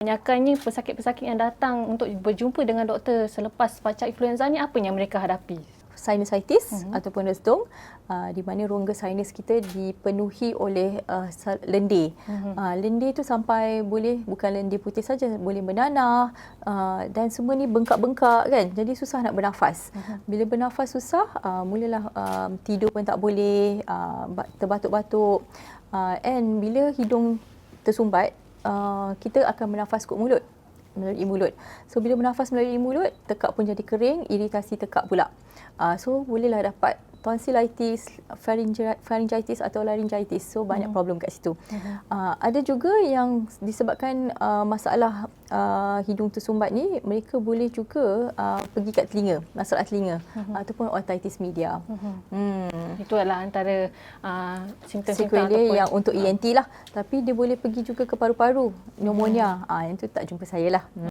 Kebanyakannya pesakit-pesakit yang datang untuk berjumpa dengan doktor selepas pasca influenza ni apa yang mereka hadapi? sinusitis uh-huh. ataupun resdung uh, di mana rongga sinus kita dipenuhi oleh uh, lendir. Uh-huh. Uh, lendir tu sampai boleh bukan lendir putih saja boleh menanah uh, dan semua ni bengkak-bengkak kan. Jadi susah nak bernafas. Uh-huh. Bila bernafas susah uh, mulalah uh, tidur pun tak boleh, uh, terbatuk-batuk. Uh, and bila hidung tersumbat uh, kita akan bernafas kot mulut melalui mulut. So bila bernafas melalui mulut, tekak pun jadi kering, iritasi tekak pula. Uh, so bolehlah dapat tonsillitis, pharyngitis atau laryngitis. So banyak uh-huh. problem kat situ. Uh-huh. Uh, ada juga yang disebabkan uh, masalah uh, hidung tersumbat ni, mereka boleh juga uh, pergi kat telinga, masalah telinga uh-huh. ataupun otitis media. Uh-huh. Hmm. Itu adalah antara uh, simptom-simptom ataupun yang untuk ENT lah. Tapi dia boleh pergi juga ke paru-paru, pneumonia. Uh-huh. Uh, yang tu tak jumpa saya lah. Hmm.